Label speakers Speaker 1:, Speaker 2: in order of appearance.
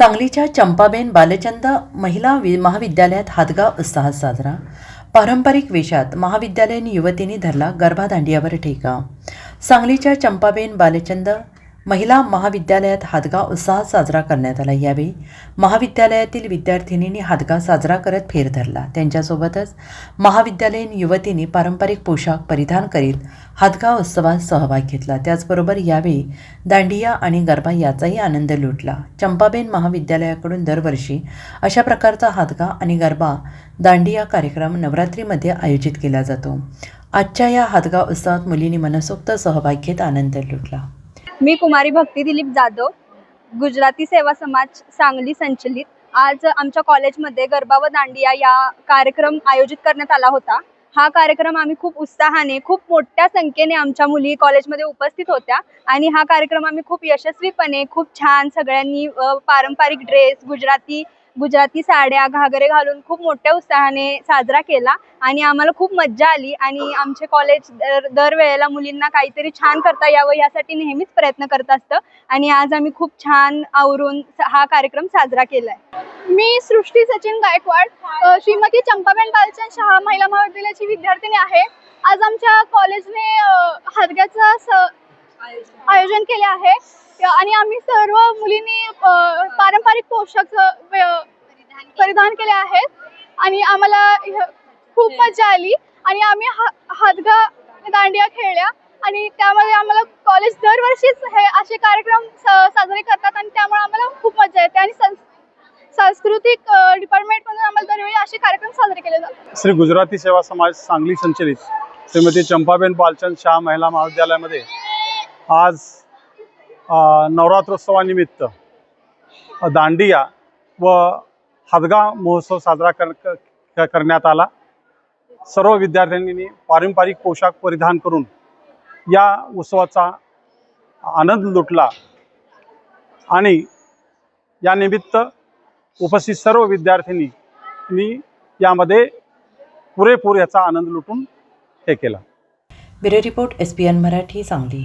Speaker 1: सांगलीच्या चंपाबेन बालचंद महिला वि महाविद्यालयात हातगाव उत्साहात साजरा. पारंपरिक वेशात महाविद्यालयीन युवतींनी धरला गर्भादांडियावर ठेका. सांगलीच्या चंपाबेन बालचंद महिला महाविद्यालयात हादगा उत्साहात साजरा करण्यात आला. यावेळी महाविद्यालयातील विद्यार्थिनींनी हादगा साजरा करत फेर धरला. त्यांच्यासोबतच महाविद्यालयीन युवतींनी पारंपरिक पोशाख परिधान करीत हादगा उत्सवात सहभाग घेतला. त्याचबरोबर यावेळी दांडिया आणि गरबा याचाही आनंद लुटला. चंपाबेन महाविद्यालयाकडून दरवर्षी अशा प्रकारचा हादगा आणि गरबा दांडिया कार्यक्रम नवरात्रीमध्ये आयोजित केला जातो. आजच्या या हादगा उत्सवात मुलींनी मनसोक्त सहभाग घेत आनंद लुटला.
Speaker 2: मी कुमारी भक्ती दिलीप जाधव गुजराती सेवा समाज सांगली संचलित. आज आमच्या कॉलेजमध्ये गरबा व दांडिया या कार्यक्रम आयोजित करण्यात आला होता. हा कार्यक्रम आम्ही खूप उत्साहाने खूप मोठ्या संख्येने आमच्या मुली कॉलेजमध्ये उपस्थित होत्या आणि हा कार्यक्रम आम्ही खूप यशस्वीपणे खूप छान सगळ्यांनी पारंपरिक ड्रेस गुजराती गुजराती साड्या घागरे घालून खूप मोठ्या उत्साहाने साजरा केला आणि आम्हाला खूप मज्जा आली आणि आमचे कॉलेज दर दरवेळेला मुलींना काहीतरी छान करता यावं यासाठी नेहमीच प्रयत्न करत असतं आणि आज आम्ही खूप छान आवरून स- हा कार्यक्रम साजरा केलाय.
Speaker 3: मी सृष्टी सचिन गायकवाड श्रीमती चंपाबेन बालचंद शहा महिला महाविद्यालयाची विद्यार्थिनी आहे. आज आमच्या कॉलेजने अ, स आयोजन केले आहे. आणि आम्ही सर्व मुलींनी पारंपरिक पोशाख परिधान केले आहेत. आणि आम्हाला खूप मजा आली. आणि आम्ही हा हादगा दांडिया खेळल्या. आणि त्यामध्ये आम्हाला कॉलेज दरवर्षीच हे असे कार्यक्रम साजरे करतात. आणि त्यामुळे आम्हाला खूप मजा येते. आणि सांस्कृतिक सांस्कृतिक डिपार्टमेंटमधून आम्हाला दरवेळी असे कार्यक्रम साजरे केले जातात.
Speaker 4: श्री गुजराती सेवा समाज सांगली संचलित श्रीमती चंपाबेन बालचंद शाह महिला महाविद्यालयामध्ये आज नवरात्रोत्सवानिमित्त दांडिया व हादगा महोत्सव साजरा कर कर करण्यात आला. सर्व विद्यार्थ्यांनी पारंपरिक पोशाख परिधान करून या उत्सवाचा आनंद लुटला आणि यानिमित्त उपस्थित सर्व विद्यार्थिनी यामध्ये पुरेपूर याचा आनंद लुटून हे केला.
Speaker 1: Bureau report S P N Marathi Sangli.